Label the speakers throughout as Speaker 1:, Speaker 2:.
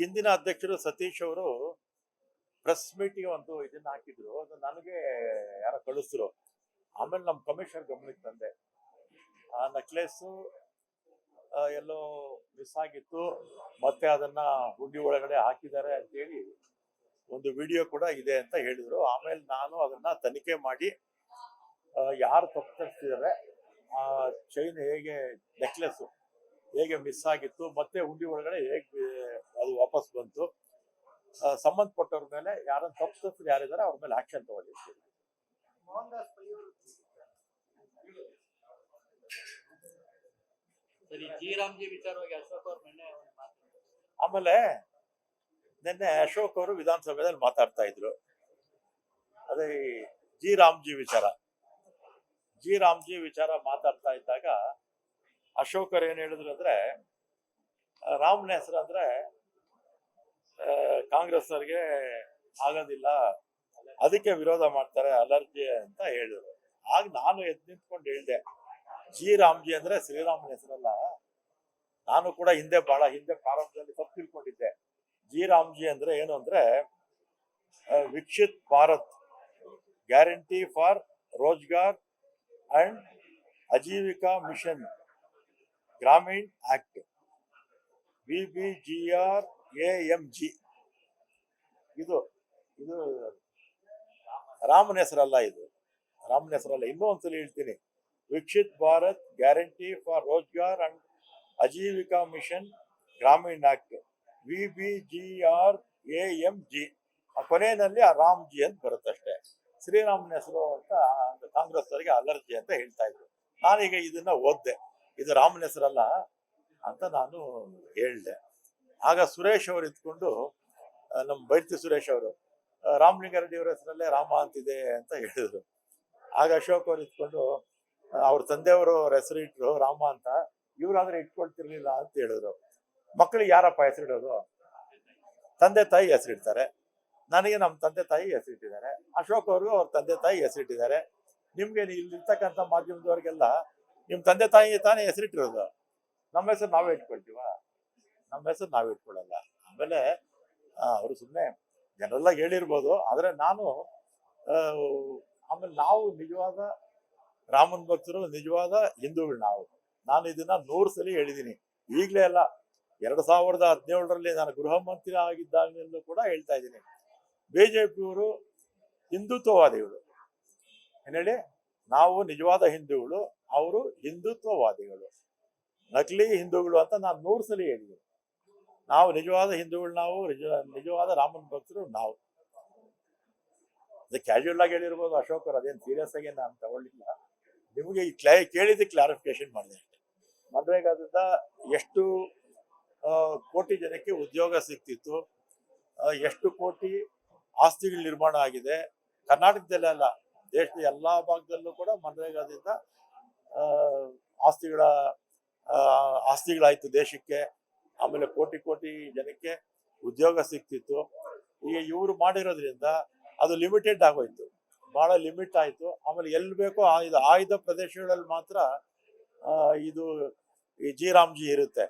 Speaker 1: ಹಿಂದಿನ ಅಧ್ಯಕ್ಷರು ಸತೀಶ್ ಅವರು ಪ್ರೆಸ್ ಮೀಟಿಂಗ್ ಒಂದು ಇದನ್ನ ಹಾಕಿದ್ರು. ಅದು ನನಗೆ ಯಾರೋ ಕಳಿಸಿದ್ರು ಆಮೇಲೆ ನಮ್ಮ ಕಮಿಷನರ್ ಗಮನಕ್ಕೆ ತಂದೆ. ಆ ನೆಕ್ಲೆಸ್ಸು ಎಲ್ಲೋ ಮಿಸ್ ಆಗಿತ್ತು. ಮತ್ತೆ ಅದನ್ನ ಹುಂಡಿ ಒಳಗಡೆ ಹಾಕಿದ್ದಾರೆ ಅಂತೇಳಿ ಒಂದು ವಿಡಿಯೋ ಕೂಡ ಇದೆ ಅಂತ ಹೇಳಿದ್ರು. ಆಮೇಲೆ ನಾನು ಅದನ್ನ ತನಿಖೆ ಮಾಡಿ ಯಾರು ತಪ್ಪಿಸ್ತಿದ್ದಾರೆ, ಆ ಚೈನ್ ಹೇಗೆ ನೆಕ್ಲೆಸ್ ಹೇಗೆ ಮಿಸ್ ಆಗಿತ್ತು, ಮತ್ತೆ ಹುಂಡಿ ಒಳಗಡೆ ಹೇಗೆ ಅದು ವಾಪಸ್ ಬಂತು. ಸಂಬಂಧಪಟ್ಟವ್ರ ಮೇಲೆ ಯಾರನ್ನ ತಪ್ಪಿಸ್ತರು ಯಾರಿದ್ದಾರೆ ಅವ್ರ ಮೇಲೆ ಆಕ್ಷನ್
Speaker 2: ಮಾತು
Speaker 1: ಆಮೇಲೆ ನಿನ್ನೆ ಅಶೋಕ್ ಅವರು ವಿಧಾನಸಭೆಯಲ್ಲಿ ಮಾತಾಡ್ತಾ ಇದ್ರು. ಅದೇ ಜಿ ರಾಮ್ಜಿ ವಿಚಾರ. ಜಿ ರಾಮ್ಜಿ ವಿಚಾರ ಮಾತಾಡ್ತಾ ಇದ್ದಾಗ ಅಶೋಕರು ಏನು ಏನ್ ಹೇಳಿದ್ರು ಅಂದ್ರೆ ರಾಮ್ನ ಹೆಸರು ಅಂದ್ರೆ ಕಾಂಗ್ರೆಸ್ನವ್ರಿಗೆ ಆಗೋದಿಲ್ಲ. ಅದಕ್ಕೆ ವಿರೋಧ ಮಾಡ್ತಾರೆ ಅಲರ್ಜಿ ಅಂತ ಹೇಳಿದ್ರು. ಆಗ ನಾನು ಎದ್ದು ನಿಂತ್ಕೊಂಡು ಹೇಳ್ದೆ, ಜಿ ರಾಮ್ಜಿ ಅಂದ್ರೆ ಶ್ರೀರಾಮನ ಹೆಸರಲ್ಲ. ನಾನು ಕೂಡ ಹಿಂದೆ ಬಹಳ ಹಿಂದೆ ಪ್ರಾರಂಭದಲ್ಲಿ ತಪ್ಪು ತಿಳ್ಕೊಂಡಿದ್ದೆ. ಜಿ ರಾಮ್ಜಿ ಅಂದ್ರೆ ಏನು ಅಂದ್ರೆ Viksit Bharat guarantee for Rozgar and Ajeevika mission Gramin act. B B G R A M G ಇದು ಇದು ರಾಮನ ಹೆಸರಲ್ಲ ಇದು. ರಾಮನ ಹೆಸರಲ್ಲ. ಇನ್ನೂ ಒಂದ್ಸಲ ಹೇಳ್ತೀನಿ. Viksit Bharat guarantee for Rozgar and Ajeevika mission Gramin act V B G R A M G ಕೊನೆಯಲ್ಲಿ ಆ ರಾಮ್ ಜಿ ಅಂತ ಬರುತ್ತಷ್ಟೇ. ಶ್ರೀರಾಮನ ಹೆಸರು ಅಂತ ಕಾಂಗ್ರೆಸ್ ಅವರಿಗೆ ಅಲರ್ಜಿ ಅಂತ ಹೇಳ್ತಾ ಇದ್ರು. ನಾನೀಗ ಇದನ್ನ ಓದ್ದೆ. ಇದು ರಾಮನ ಹೆಸರಲ್ಲ. ಅಂತ ನಾನು ಹೇಳ್ದೆ. ಆಗ ಸುರೇಶ್ ಅವರು ಇದ್ಕೊಂಡು ನಮ್ಮ ಬೈರ್ತಿ ಸುರೇಶ್ ಅವರು ರಾಮಲಿಂಗರ ರಾಮಲಿಂಗಾರೆಡ್ಡಿ ಅವರ ಹೆಸರಲ್ಲೇ ರಾಮ ಅಂತಿದೆ ಅಂತ ಹೇಳಿದ್ರು. ಆಗ ಅಶೋಕ್ ಅವರು ಇದ್ಕೊಂಡು ಅವ್ರ ತಂದೆಯವರು ಅವ್ರ ಹೆಸರು ಇಟ್ರು ರಾಮ ಅಂತ, ಇವ್ರಾದ್ರೆ ಇಟ್ಕೊಳ್ತಿರ್ಲಿಲ್ಲ ಅಂತ ಹೇಳಿದ್ರು. ಮಕ್ಕಳಿಗೆ ಯಾರಪ್ಪ ಹೆಸರಿಡೋದು? ತಂದೆ ತಾಯಿ ಹೆಸರಿಡ್ತಾರೆ. ನನಗೆ ನಮ್ಮ ತಂದೆ ತಾಯಿ ಹೆಸರಿಟ್ಟಿದ್ದಾರೆ. ಅಶೋಕ್ ಅವ್ರಿಗೂ ಅವ್ರ ತಂದೆ ತಾಯಿ ಹೆಸರಿಟ್ಟಿದ್ದಾರೆ. ನಿಮ್ಗೆ ಇಲ್ಲಿರ್ತಕ್ಕಂಥ ಮಾಧ್ಯಮದವ್ರಿಗೆಲ್ಲ ನಿಮ್ಮ ತಂದೆ ತಾಯಿ ತಾನೇ ಹೆಸರಿಟ್ಟಿರೋದು. ನಮ್ಮ ಹೆಸರು ನಾವೇ ಇಟ್ಕೊಳ್ತೀವ? ನಮ್ಮ ಹೆಸರು ನಾವೇ ಇಟ್ಕೊಳ್ಳಲ್ಲ ಆಮೇಲೆ ಅವರು ಸುಮ್ಮನೆ ಜನರೆಲ್ಲ ಹೇಳಿರ್ಬೋದು, ಆದರೆ ನಾನು ಆಮೇಲೆ ನಾವು ನಿಜವಾದ ರಾಮನ್ ಭಕ್ತರು, ನಿಜವಾದ ಹಿಂದೂಗಳು ನಾವು. ನಾನು ಇದನ್ನ ನೂರು ಸಲ ಹೇಳಿದ್ದೀನಿ ಈಗಲೇ ಅಲ್ಲ, ಎರಡು ಸಾವಿರದ ಹದಿನೇಳರಲ್ಲಿ ನಾನು ಗೃಹ ಮಂತ್ರಿ ಆಗಿದ್ದಾಗಲೂ ಕೂಡ ಹೇಳ್ತಾ ಇದ್ದೀನಿ. ಬಿ ಜೆ ಪಿಯವರು ಹಿಂದುತ್ವವಾದಿಗಳು. ಏನ್ ಹೇಳಿ? ನಾವು ನಿಜವಾದ ಹಿಂದೂಗಳು, ಅವರು ಹಿಂದುತ್ವವಾದಿಗಳು. ನಕಲಿ ಹಿಂದೂಗಳು ಅಂತ ನಾನು ನೂರು ಸಲ ಹೇಳಿದೆ ನಾವು ನಿಜವಾದ ಹಿಂದೂಗಳು ನಾವು, ನಿಜ- ನಿಜವಾದ ರಾಮನ ಭಕ್ತರು ನಾವು. ಅದು ಕ್ಯಾಶುವಲ್ ಆಗಿ ಹೇಳಿರ್ಬೋದು ಅಶೋಕರು, ಅದೇನು ಸೀರಿಯಸ್ ಆಗಿ ನಾನು ತಗೊಳ್ಳಿಲ್ಲ. ನಿಮಗೆ ಈ ಕ್ಲೈ ಕೇಳಿದ ಕ್ಲಾರಿಫಿಕೇಶನ್ ಮಾಡಿದೆ ಅಷ್ಟೇ. ಎಷ್ಟು ಕೋಟಿ ಜನಕ್ಕೆ ಉದ್ಯೋಗ ಸಿಗ್ತಿತ್ತು ಎಷ್ಟು ಕೋಟಿ ಆಸ್ತಿಗಳು ನಿರ್ಮಾಣ ಆಗಿದೆ. ಕರ್ನಾಟಕದಲ್ಲೇ ಅಲ್ಲ, ದೇಶದ ಎಲ್ಲ ಭಾಗದಲ್ಲೂ ಕೂಡ ಮನ್ರೇಗಾದಿಂದ ಆಸ್ತಿಗಳ ಆಸ್ತಿಗಳಾಯ್ತು ದೇಶಕ್ಕೆ. ಆಮೇಲೆ ಕೋಟಿ ಕೋಟಿ ಜನಕ್ಕೆ ಉದ್ಯೋಗ ಸಿಗ್ತಿತ್ತು. ಈಗ ಇವರು ಮಾಡಿರೋದ್ರಿಂದ ಅದು ಲಿಮಿಟೆಡ್ ಆಗೋಯ್ತು. ಬಹಳ ಲಿಮಿಟ್ ಆಯಿತು. ಆಮೇಲೆ ಎಲ್ಲಿ ಬೇಕೋ ಆಯುಧ ಆಯ್ದ ಪ್ರದೇಶಗಳಲ್ಲಿ ಮಾತ್ರ ಇದು ಈ ಜಿ ರಾಮ್ಜಿ ಇರುತ್ತೆ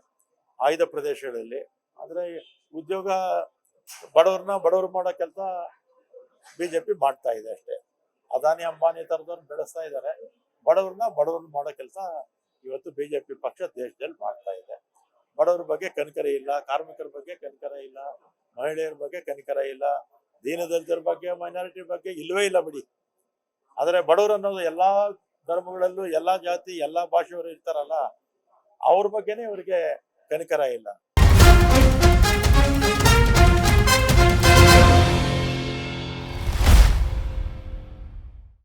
Speaker 1: ಆಯ್ದ ಪ್ರದೇಶಗಳಲ್ಲಿ. ಅಂದರೆ ಉದ್ಯೋಗ ಬಡವ್ರನ್ನ ಬಡವ್ರು ಮಾಡೋ ಕೆಲಸ ಬಿ ಜೆ ಪಿ ಮಾಡ್ತಾ ಇದೆ ಅಷ್ಟೇ. ಅದಾನಿ, ಅಂಬಾನಿ ಥರದವ್ರು ಬೆಳೆಸ್ತಾ ಇದ್ದಾರೆ ಬಡವ್ರನ್ನ ಬಡವ್ರನ್ನ ಮಾಡೋ ಕೆಲಸ ಇವತ್ತು ಬಿಜೆಪಿ ಪಕ್ಷ ದೇಶದಲ್ಲಿ ಮಾಡ್ತಾ ಇದೆ. ಬಡವ್ರ ಬಗ್ಗೆ ಕನಿಕರ ಇಲ್ಲ, ಕಾರ್ಮಿಕರ ಬಗ್ಗೆ ಕನಿಕರ ಇಲ್ಲ, ಮಹಿಳೆಯರ ಬಗ್ಗೆ ಕನಿಕರ ಇಲ್ಲ, ದೀನದಲಿತರ ಬಗ್ಗೆ ಮೈನಾರಿಟಿ ಬಗ್ಗೆ ಇಲ್ಲವೇ ಇಲ್ಲ ಬಿಡಿ. ಆದರೆ ಬಡವರು ಅನ್ನೋದು ಎಲ್ಲ ಧರ್ಮಗಳಲ್ಲೂ, ಎಲ್ಲ ಜಾತಿ, ಎಲ್ಲ ಭಾಷೆಯವರು ಇರ್ತಾರಲ್ಲ, ಅವ್ರ ಬಗ್ಗೆನೇ ಇವರಿಗೆ ಕನಿಕರ ಇಲ್ಲ.